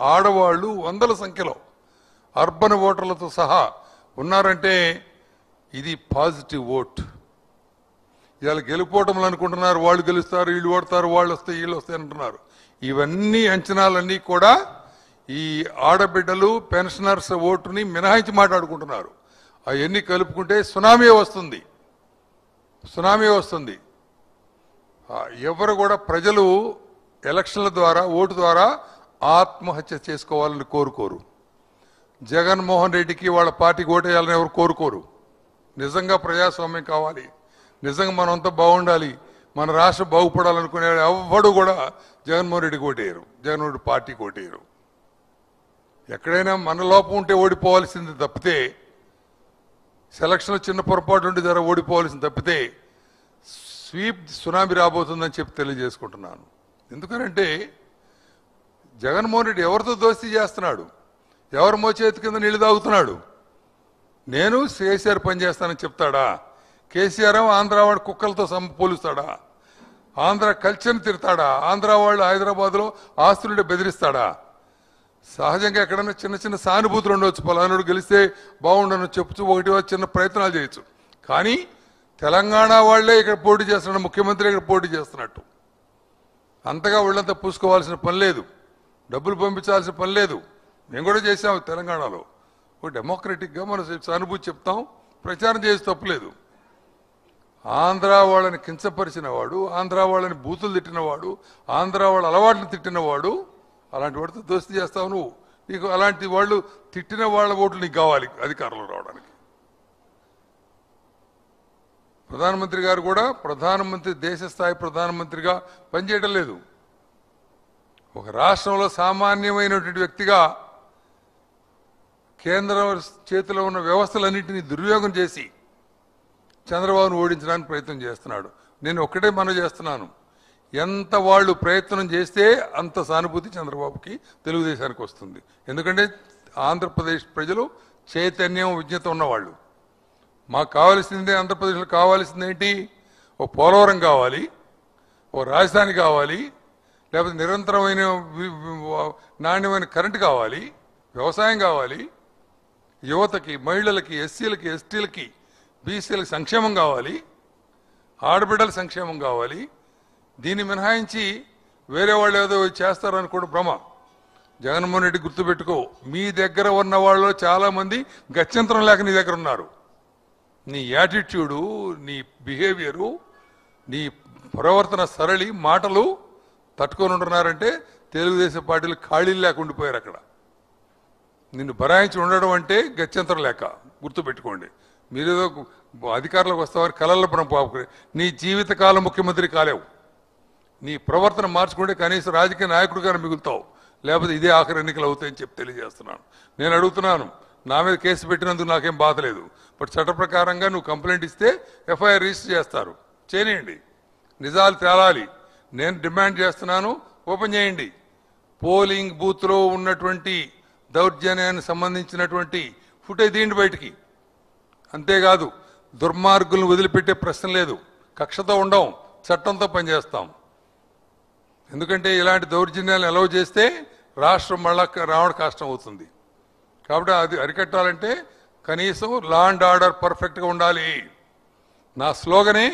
ఆడవాళ్ళు వందల సంఖ్యలో అర్బన్ ఓటర్లతో సహా ఉన్నారంటే ఇది పాజిటివ్ ఓట్. ఇవాళ గెలుపోవటంలో అనుకుంటున్నారు వాళ్ళు గెలుస్తారు వీళ్ళు ఓడతారు వాళ్ళు వస్తే వీళ్ళు వస్తాయి అంటున్నారు. ఇవన్నీ అంచనాలన్నీ కూడా ఈ ఆడబిడ్డలు పెన్షనర్స్ ఓటుని మినహాయించి మాట్లాడుకుంటున్నారు. అవన్నీ కలుపుకుంటే సునామీ వస్తుంది. సునామీ వస్తుంది. ఎవరు కూడా ప్రజలు ఎలక్షన్ల ద్వారా ఓటు ద్వారా ఆత్మహత్య చేసుకోవాలని కోరుకోరు. జగన్మోహన్ రెడ్డికి వాళ్ళ పార్టీకి ఓటేయాలని ఎవరు కోరుకోరు. నిజంగా ప్రజాస్వామ్యం కావాలి. నిజంగా మనంతా బాగుండాలి. మన రాష్ట్రం బాగుపడాలనుకునే ఎవ్వడు కూడా జగన్మోహన్ రెడ్డికి ఓటేయరు. జగన్మోహన్ రెడ్డి పార్టీకి ఓటేయరు. ఎక్కడైనా మన లోపం ఉంటే ఓడిపోవాల్సింది తప్పితే సెలక్షన్లో చిన్న పొరపాటు ఉండి ధర ఓడిపోవాల్సింది తప్పితే స్వీప్ సునామీ రాబోతుందని చెప్పి తెలియజేసుకుంటున్నాను. ఎందుకనంటే జగన్మోహన్ రెడ్డి ఎవరితో దోస్తీ చేస్తున్నాడు? ఎవరు మోచేతి కింద నీళ్ళు తాగుతున్నాడు? నేను కేసీఆర్ పని చేస్తానని చెప్తాడా? కేసీఆర్ ఆంధ్ర వాడు కుక్కలతో సం పోలుస్తాడా? ఆంధ్ర కల్చర్ని తిడతాడా? ఆంధ్ర వాళ్ళు హైదరాబాద్లో ఆస్తులుంటే బెదిరిస్తాడా? సహజంగా ఎక్కడైనా చిన్న చిన్న సానుభూతులు ఉండవచ్చు పలానాడు గెలిస్తే బాగుండను చెప్పుచు ఒకటి చిన్న ప్రయత్నాలు చేయొచ్చు. కానీ తెలంగాణ వాళ్ళే ఇక్కడ పోటీ చేస్తున్నాడు ముఖ్యమంత్రి ఇక్కడ పోటీ చేస్తున్నట్టు. అంతగా ఒళ్ళంతా పూసుకోవాల్సిన పని లేదు. డబ్బులు పంపించాల్సిన పని లేదు. మేము కూడా చేసాము తెలంగాణలో. ఒక డెమోక్రటిక్గా మనం సానుభూతి చెప్తాం. ప్రచారం చేసి తప్పులేదు ఆంధ్ర వాళ్ళని కించపరిచిన వాడు ఆంధ్ర వాళ్ళని బూతులు తిట్టినవాడు ఆంధ్ర వాళ్ళ అలవాట్లు తిట్టినవాడు అలాంటి వాడితో దోస్తి చేస్తావు నువ్వు. నీకు అలాంటి వాళ్ళు తిట్టిన వాళ్ళ ఓట్లు నీకు కావాలి అధికారంలో రావడానికి. ప్రధానమంత్రి గారు కూడా ప్రధానమంత్రి దేశ స్థాయి ప్రధానమంత్రిగా పనిచేయడం లేదు. ఒక రాష్ట్రంలో సామాన్యమైనటువంటి వ్యక్తిగా కేంద్ర చేతిలో ఉన్న వ్యవస్థలన్నింటినీ దుర్వినియోగం చేసి చంద్రబాబును ఓడించడానికి ప్రయత్నం చేస్తున్నాడు. నేను ఒక్కటే మనం చేస్తున్నాను. ఎంత వాళ్ళు ప్రయత్నం చేస్తే అంత సానుభూతి చంద్రబాబుకి తెలుగుదేశానికి వస్తుంది. ఎందుకంటే ఆంధ్రప్రదేశ్ ప్రజలు చైతన్యం విజ్ఞత ఉన్నవాళ్ళు. మాకు కావాల్సిందే ఆంధ్రప్రదేశ్లో కావాల్సింది ఏంటి ఓ పోలవరం కావాలి ఓ రాజధాని కావాలి లేకపోతే నిరంతరమైన నాణ్యమైన కరెంటు కావాలి వ్యవసాయం కావాలి యువతకి మహిళలకి ఎస్సీలకి ఎస్టీలకి బీసీలకి సంక్షేమం కావాలి ఆడబిడ్డల సంక్షేమం కావాలి. దీన్ని మినహాయించి వేరే వాళ్ళు ఏదో చేస్తారని కూడా భ్రమ. జగన్మోహన్ రెడ్డి గుర్తుపెట్టుకో మీ దగ్గర ఉన్న వాళ్ళు చాలామంది గత్యంతరం లేక నీ దగ్గర ఉన్నారు. నీ యాటిట్యూడు నీ బిహేవియరు నీ ప్రవర్తన సరళి మాటలు తట్టుకొని ఉంటున్నారంటే తెలుగుదేశం పార్టీలు ఖాళీలు లేక ఉండిపోయారు అక్కడ. నిన్ను బరాయించి ఉండడం అంటే గత్యంతరం లేక గుర్తుపెట్టుకోండి. మీరేదో అధికారులకు వస్తావారు కలల పాపు నీ జీవితకాలం ముఖ్యమంత్రి కాలేవు. నీ ప్రవర్తన మార్చుకుంటే కనీసం రాజకీయ నాయకుడిగానే మిగులుతావు. లేకపోతే ఇదే ఆఖరి ఎన్నికలు అవుతాయని చెప్పి తెలియజేస్తున్నాను. నేను అడుగుతున్నాను నా మీద కేసు పెట్టినందుకు నాకేం బాధ లేదు. బట్ చట్ట ప్రకారంగా నువ్వు కంప్లైంట్ ఇస్తే ఎఫ్ఐఆర్ రిజిస్టర్ చేస్తారు. చేయనియండి నిజాలు తేలాలి. నేను డిమాండ్ చేస్తున్నాను ఓపెన్ చేయండి. పోలింగ్ బూత్లో ఉన్నటువంటి దౌర్జన్యానికి సంబంధించినటువంటి ఫుటేజ్ తీయండి బయటికి. అంతేకాదు దుర్మార్గులను వదిలిపెట్టే ప్రశ్న లేదు. కక్షతో ఉండం చట్టంతో పనిచేస్తాం. ఎందుకంటే ఇలాంటి దౌర్జన్యాలు అలౌ చేస్తే రాష్ట్రం మళ్ళా రావడం కష్టం అవుతుంది. కాబట్టి అది అరికట్టాలంటే కనీసం లా అండ్ ఆర్డర్ పర్ఫెక్ట్గా ఉండాలి. నా స్లోగనే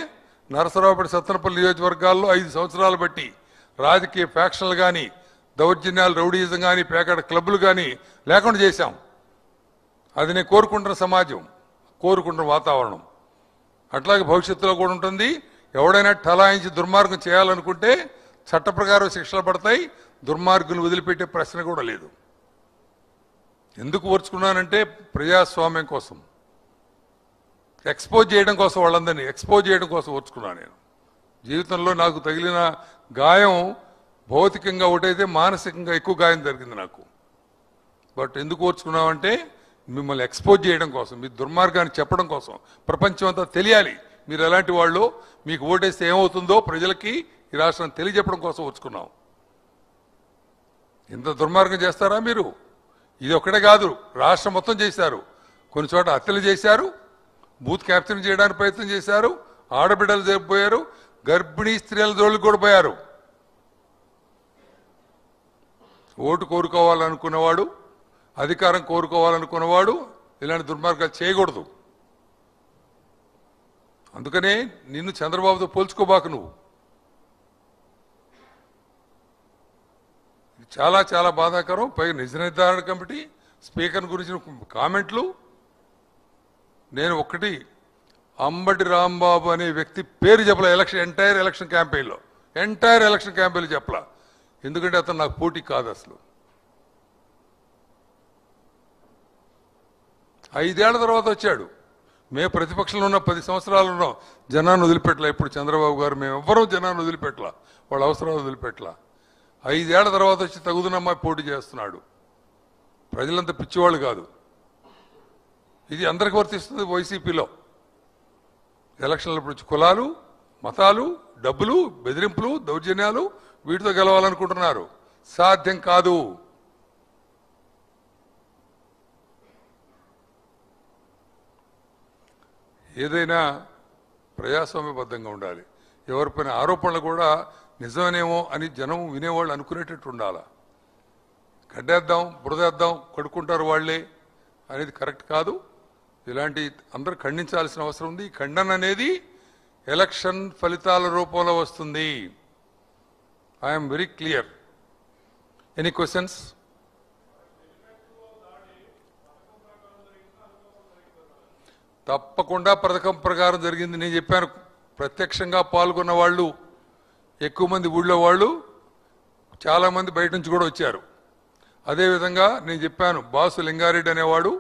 నరసరావుపేట సత్తనపల్లి నియోజకవర్గాల్లో ఐదు సంవత్సరాలు బట్టి రాజకీయ ఫ్యాక్షన్లు కానీ దౌర్జన్యాలు రౌడీజం కానీ పేకాడ క్లబ్లు కానీ లేకుండా చేశాం. అది నేను కోరుకుంటున్న సమాజం కోరుకుంటున్న వాతావరణం. అట్లాగే భవిష్యత్తులో కూడా ఉంటుంది. ఎవడైనా టలాయించి దుర్మార్గం చేయాలనుకుంటే చట్ట ప్రకారం శిక్షలు పడతాయి. దుర్మార్గులు వదిలిపెట్టే ప్రశ్న కూడా లేదు. ఎందుకు ఓర్చుకున్నానంటే ప్రజాస్వామ్యం కోసం. ఎక్స్పోజ్ చేయడం కోసం వాళ్ళందరినీ ఎక్స్పోజ్ చేయడం కోసం ఓర్చుకున్నాను నేను. జీవితంలో నాకు తగిలిన గాయం భౌతికంగా ఒకటైతే మానసికంగా ఎక్కువ గాయం జరిగింది నాకు. బట్ ఎందుకు ఓర్చుకున్నామంటే మిమ్మల్ని ఎక్స్పోజ్ చేయడం కోసం మీ దుర్మార్గాన్ని చెప్పడం కోసం ప్రపంచం అంతా తెలియాలి. మీరు ఎలాంటి వాళ్ళు? మీకు ఓటేస్తే ఏమవుతుందో ప్రజలకి ఈ రాష్ట్రం తెలియజెప్పడం కోసం ఓర్చుకున్నాం. ఇంత దుర్మార్గం చేస్తారా మీరు? ఇది ఒక్కడే కాదు రాష్ట్రం మొత్తం చేశారు. కొన్ని చోట హత్యలు చేశారు బూత్ క్యాప్చర్ చేయడానికి ప్రయత్నం చేశారు. ఆడబిడ్డలు జరిగిపోయారు గర్భిణీ స్త్రీల జోలికి కూడా పోయారు. ఓటు కోరుకోవాలనుకున్నవాడు అధికారం కోరుకోవాలనుకున్నవాడు ఇలాంటి దుర్మార్గాలు చేయకూడదు. అందుకనే నిన్ను చంద్రబాబుతో పోల్చుకోబాకు నువ్వు. చాలా చాలా బాధాకరం. పైగా నిజ నిర్ధారణ కమిటీ స్పీకర్ గురించిన కామెంట్లు నేను ఒకటి అంబటి రాంబాబు అనే వ్యక్తి పేరు చెప్పలే ఎలక్షన్ ఎంటైర్ ఎలక్షన్ క్యాంపెయిన్లో. ఎంటైర్ ఎలక్షన్ క్యాంపెయిన్ చెప్పలా. ఎందుకంటే అతను నాకు పోటీ కాదు అసలు. ఐదేళ్ళ తర్వాత వచ్చాడు. మేము ప్రతిపక్షంలో ఉన్న పది సంవత్సరాలు ఉన్నాం. జనాన్ని వదిలిపెట్టలా. ఇప్పుడు చంద్రబాబు గారు మేము ఎవ్వరూ జనాన్ని వదిలిపెట్టలా. వాళ్ళ అవసరాలు వదిలిపెట్టలా. ఐదేళ్ళ తర్వాత వచ్చి తగుదనమ్మ పోటీ చేస్తున్నాడు. ప్రజలంతా పిచ్చివాళ్ళు కాదు. ఇది అందరికి వర్తిస్తుంది వైసీపీలో. ఎలక్షన్లప్పుడు కులాలు మతాలు డబ్బులు బెదిరింపులు దౌర్జన్యాలు వీటితో గెలవాలనుకుంటున్నారు. సాధ్యం కాదు. ఏదైనా ప్రజాస్వామ్యబద్ధంగా ఉండాలి. ఎవరిపైన ఆరోపణలు కూడా నిజమేమో అని జనం వినేవాళ్ళు అనుకునేటట్టు ఉండాలా. గడ్డేద్దాం బురదేద్దాం కడుక్కుంటారు వాళ్ళే అనేది కరెక్ట్ కాదు. ఇలాంటి అందరూ ఖండించాల్సిన అవసరం ఉంది. ఈ ఖండన అనేది ఎలక్షన్ ఫలితాల రూపంలో వస్తుంది. I'm very clear any questions తప్పకుండా పథకం ప్రకారం జరిగింది. నేను చెప్పాను ప్రత్యక్షంగా పాల్గొన్న వాళ్ళు ఎక్కువ మంది ఊళ్ళో వాళ్ళు చాలామంది బయట నుంచి కూడా వచ్చారు. అదేవిధంగా నేను చెప్పాను బాసు లింగారెడ్డి అనేవాడు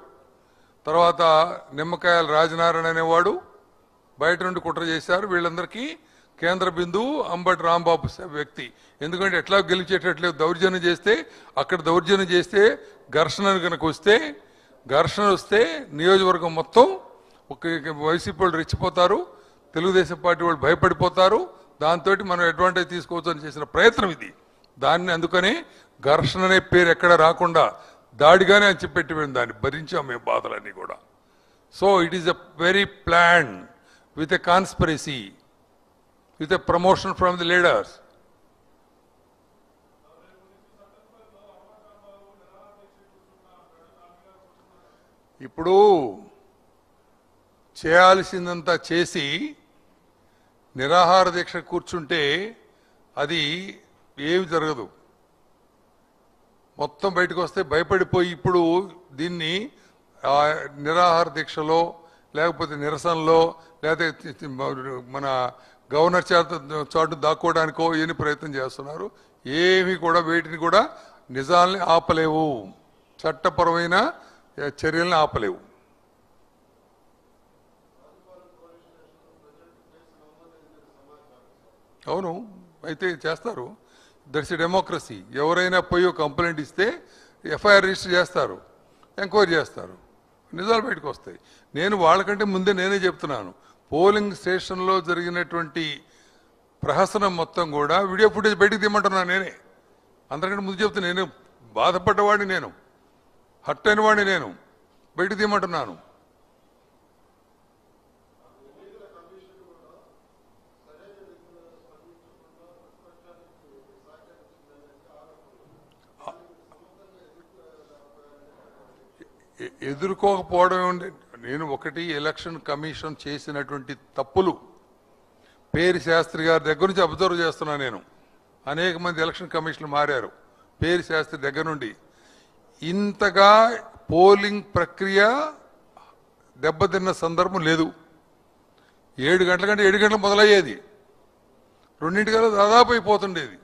తర్వాత నిమ్మకాయల రాజనారాయణ అనేవాడు బయట నుండి కుట్ర చేశారు. వీళ్ళందరికీ కేంద్ర బిందువు అంబటి రాంబాబు వ్యక్తి. ఎందుకంటే ఎట్లా గెలిచేటట్లేదు దౌర్జన్యం చేస్తే అక్కడ దౌర్జన్యం చేస్తే ఘర్షణ కనుక వస్తే ఘర్షణ వస్తే నియోజకవర్గం మొత్తం ఒక వైసీపీ వాళ్ళు రెచ్చిపోతారు తెలుగుదేశం పార్టీ వాళ్ళు భయపడిపోతారు. దాంతో మనం అడ్వాంటేజ్ తీసుకోవచ్చు అని చేసిన ప్రయత్నం ఇది. దాన్ని అందుకని ఘర్షణ అనే పేరు ఎక్కడ రాకుండా దాడిగానే అని చెప్పి దాన్ని భరించాం మేము బాధలన్నీ కూడా. So it is a very plan with a conspiracy with a promotion from the leaders ఇప్పుడు చేయాల్సిందంతా చేసి నిరాహార దీక్ష కూర్చుంటే అది ఏమి జరగదు. మొత్తం బయటకు వస్తే భయపడిపోయి ఇప్పుడు దీన్ని నిరాహార దీక్షలో లేకపోతే నిరసనలో లేకపోతే మన గవర్నర్ చేత చాటు దాక్కోవడానికో ఏని ప్రయత్నం చేస్తున్నారు. ఏమి కూడా వేటిని కూడా నిజాల్ని ఆపలేవు. చట్టపరమైన చర్యల్ని ఆపలేవు. అవును అయితే చేస్తారు. That's democracy. ఎవరైనా పోయి ఒక కంప్లైంట్ ఇస్తే ఎఫ్ఐఆర్ రిజిస్టర్ చేస్తారు ఎంక్వైరీ చేస్తారు నిజాలు బయటకు వస్తాయి. నేను వాళ్ళకంటే ముందే నేనే చెప్తున్నాను. పోలింగ్ స్టేషన్లో జరిగినటువంటి ప్రహసనం మొత్తం కూడా వీడియో ఫుటేజ్ బయటకు తీయమంటున్నాను నేనే. అందరికంటే ముందు చెప్తే నేను బాధపడ్డవాడిని నేను హట్ అయిన వాడిని నేను. బయటకు తీయమంటున్నాను. ఎదుర్కోకపోవడం నేను ఒకటి ఎలక్షన్ కమిషన్ చేసినటువంటి తప్పులు పేరు శాస్త్రి గారి దగ్గర నుంచి అబ్జర్వ్ చేస్తున్నా నేను. అనేక మంది ఎలక్షన్ కమిషన్లు మారారు. పేరు శాస్త్రి దగ్గర నుండి. ఇంతగా పోలింగ్ ప్రక్రియ దెబ్బతిన్న సందర్భం లేదు. ఏడు గంటల కంటే ఏడు గంటలు మొదలయ్యేది. రెండింటికల్లా దాదాపు అయిపోతుండేది.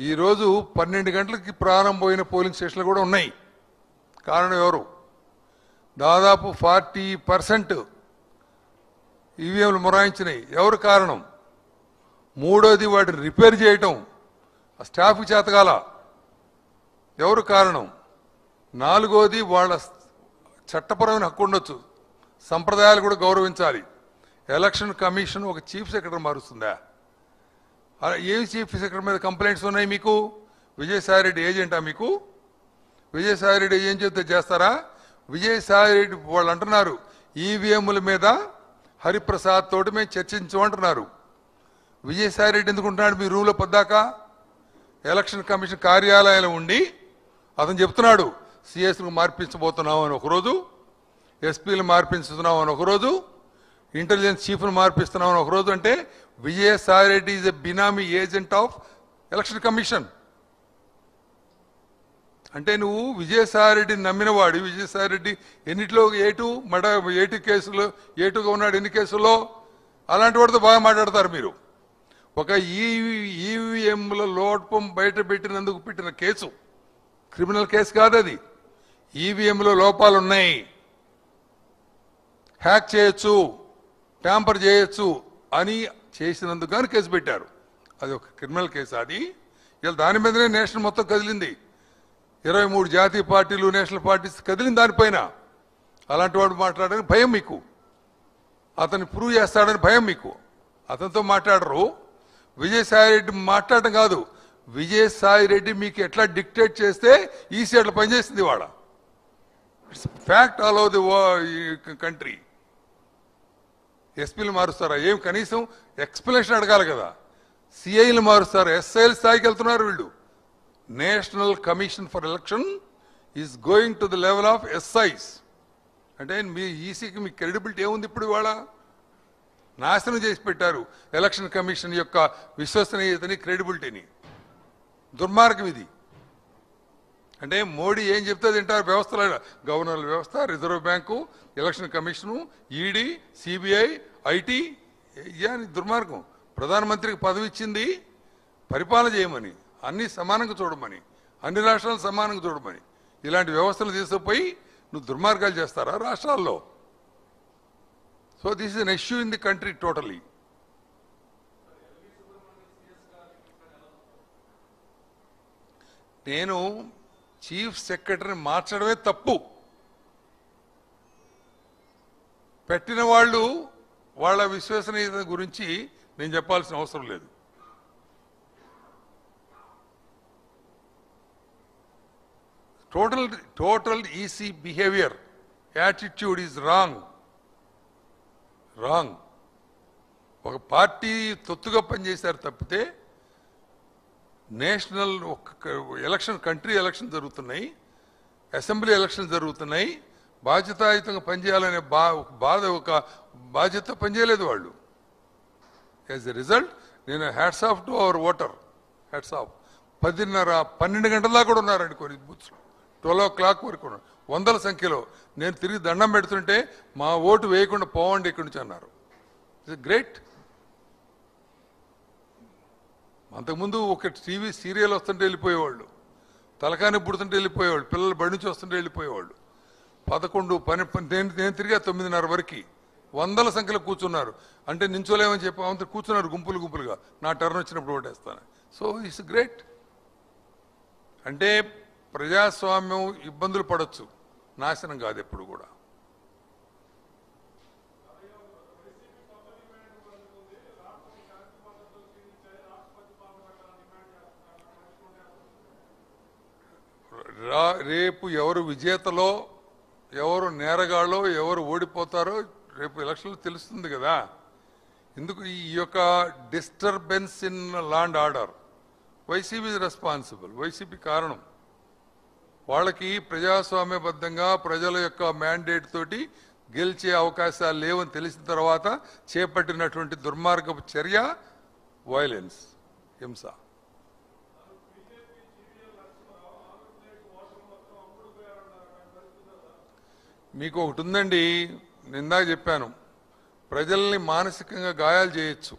ఈరోజు పన్నెండు గంటలకి ప్రారంభమైన పోలింగ్ స్టేషన్లు కూడా ఉన్నాయి. కారణం ఎవరు? దాదాపు ఫార్టీ పర్సెంట్ ఈవీఎంలు మొరాయించినాయి ఎవరు కారణం? మూడోది వాటిని రిపేర్ చేయటం. ఆ స్టాఫ్ చేతగాల. ఎవరు కారణం? నాలుగోది వాళ్ళ చట్టపరమైన హక్కు ఉండొచ్చు. సంప్రదాయాలు కూడా గౌరవించాలి. ఎలక్షన్ కమిషన్ ఒక చీఫ్ సెక్రటరీ మారుస్తుందా? అలా ఏం చీఫ్ సెక్రటరీ మీద కంప్లైంట్స్ ఉన్నాయి మీకు? విజయసాయి రెడ్డి ఏజెంటా మీకు? విజయసాయి రెడ్డి ఏం చెప్తే చేస్తారా? విజయసాయి రెడ్డి వాళ్ళు అంటున్నారు ఈవీఎంల మీద హరిప్రసాద్ తోటి మేము చర్చించమంటున్నారు. విజయసాయి రెడ్డి ఎందుకుంటున్నాడు మీ రూమ్లో పొద్దాక? ఎలక్షన్ కమిషన్ కార్యాలయంలో ఉండి అతను చెప్తున్నాడు సిఎస్ను మార్పించబోతున్నాం అని ఒకరోజు ఎస్పీలు మార్పించుతున్నాం అని ఒకరోజు ఇంటెలిజెన్స్ చీఫ్ను మార్పిస్తున్నాం అని ఒకరోజు అంటే Vijayasai Reddy is a benami agent of election commission. అంటే నువ్వు విజయసాయిరెడ్డిని నమ్మినవాడు. విజయసాయిరెడ్డి ఎన్నిట్లో ఏటు మడ ఏటు కేసులో ఏటుగా ఉన్నాడు ఎన్ని కేసుల్లో? అలాంటి వాడితో బాగా మాట్లాడతారు మీరు. ఒక ఈవీ ఈవీఎంల లోపం బయట పెట్టినందుకు పెట్టిన కేసు. క్రిమినల్ కేసు కాదు అది. ఈవీఎంలో లోపాలు ఉన్నాయి హ్యాక్ చేయొచ్చు ట్యాంపర్ చేయొచ్చు అని చేసినందుకు కానీ కేసు పెట్టారు. అది ఒక క్రిమినల్ కేసు. అది ఇలా దాని మీదనే నేషనల్ మొత్తం కదిలింది. ఇరవై మూడు జాతీయ పార్టీలు నేషనల్ పార్టీస్ కదిలిన దానిపైన అలాంటి వాడు మాట్లాడడానికి భయం మీకు. అతన్ని ప్రూవ్ చేస్తాడని భయం మీకు. అతనితో మాట్లాడరు. విజయసాయిరెడ్డి మాట్లాడడం కాదు. విజయసాయి రెడ్డి మీకు ఎట్లా డిక్టేట్ చేస్తే ఈసీ అట్లా పనిచేసింది వాడ. It's fact all over the country. ఎస్పీలు మారుస్తారా? ఏం కనీసం ఎక్స్ప్లెనేషన్ అడగాలి కదా. సిఐలు మారుస్తారు? ఎస్ఐలు స్థాయికి వెళ్తున్నారు వీళ్ళు. National commission for election is going to the level of SIs. అంటే మీ ఈసీకి మీ క్రెడిబిలిటీ ఏముంది ఇప్పుడు ఇవాళ? నాశనం చేసి పెట్టారు ఎలక్షన్ కమిషన్ యొక్క విశ్వసనీయతని క్రెడిబిలిటీని. దుర్మార్గం ఇది. అంటే మోడీ ఏం చెప్తే తింటారు? వ్యవస్థల గవర్నర్ వ్యవస్థ reserve bank election commission ED CBI IT అని దుర్మార్గం. ప్రధానమంత్రికి పదవి ఇచ్చింది పరిపాలన చేయమని. అన్నీ సమానంగా చూడమని అన్ని రాష్ట్రాలు సమానంగా చూడమని. ఇలాంటి వ్యవస్థలు తీసుకుపోయి నువ్వు దుర్మార్గాలు చేస్తారా రాష్ట్రాల్లో? So this is an issue in the country totally నేను చీఫ్ సెక్రటరీని మార్చడమే తప్పు. పెట్టిన వాళ్ళు వాళ్ళ విశ్వసనీయత గురించి నేను చెప్పాల్సిన అవసరం లేదు. Total total EC behaviour attitude is wrong wrong ఒక పార్టీ తొత్తుగా పనిచేశారు తప్పితే నేషనల్ ఒక ఎలక్షన్ కంట్రీ ఎలక్షన్ జరుగుతున్నాయి అసెంబ్లీ ఎలక్షన్ జరుగుతున్నాయి బాధ్యతాయుతంగా పనిచేయాలనే బా బాధ ఒక బాధ్యత పనిచేయలేదు వాళ్ళు. యాజ్ ఎ రిజల్ట్ నేను hats off to our voter hats off పదిన్నర పన్నెండు గంటల దాకా కూడా ఉన్నారండి కొన్ని బూత్స్లో ట్వెల్వ్ ఓ క్లాక్ వరకు వందల సంఖ్యలో. నేను తిరిగి దండం పెడుతుంటే మా ఓటు వేయకుండా పోవండి ఇక్కడి నుంచి అన్నారు. ఇట్స్ గ్రేట్ అంతకుముందు ఒక టీవీ సీరియల్ వస్తుంటే వెళ్ళిపోయేవాళ్ళు. తలకాని పుడుతుంటే వెళ్ళిపోయేవాళ్ళు. పిల్లలు బడి నుంచి వస్తుంటే వెళ్ళిపోయేవాళ్ళు. పదకొండు పని పని- నేను నేను తిరిగా తొమ్మిదిన్నర వరకు వందల సంఖ్యలో కూర్చున్నారు. అంటే నించోలేమని చెప్పి అంత కూర్చున్నారు గుంపులు గుంపులుగా. నా టర్న్ వచ్చినప్పుడు ఓటేస్తాను సో ఇట్స్ గ్రేట్ అంటే ప్రజాస్వామ్యం ఇబ్బందులు పడవచ్చు నాశనం కాదు ఎప్పుడు కూడా. రా- రేపు ఎవరు విజేతలో ఎవరు నేరగాళ్ళో ఎవరు ఓడిపోతారో రేపు ఎలక్షన్లు తెలుస్తుంది కదా. ఎందుకు ఈ యొక్క disturbance in land order? YCP responsible YCP కారణం. వాళ్ళకి ప్రజాస్వామ్యబద్ధంగా ప్రజల యొక్క మ్యాండేట్ తోటి గెలిచే అవకాశాలు లేవని తెలిసిన తర్వాత చేపట్టినటువంటి దుర్మార్గపు చర్య వైలెన్స్ హింస. మీకు ఒకటి ఉందండి నిందాక చెప్పాను ప్రజల్ని మానసికంగా గాయాలు చేయొచ్చు.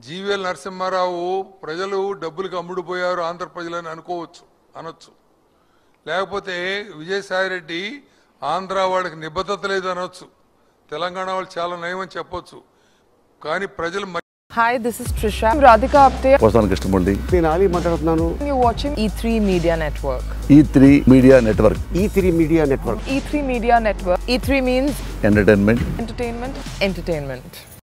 జీవీఎల్ నరసింహారావు ప్రజలు డబ్బులకు అమ్ముడుపోయారు ఆంధ్ర ప్రజలని అనుకోవచ్చు అనొచ్చు. లేకపోతే విజయసాయిరెడ్డి ఆంధ్ర వాళ్ళకి నిబద్ధత లేదు అనొచ్చు తెలంగాణ వాళ్ళు చాలా నయమని చెప్పొచ్చు కానీ ప్రజలు this is Trisha. I'm Radhika Apte. వస్తాను కృష్ణమూర్తి నేను ఆలీ మాట్లాడుతున్నాను You're watching E3 Media Network. E three media network E three media network E3 Media Network. E3 means entertainment entertainment, entertainment.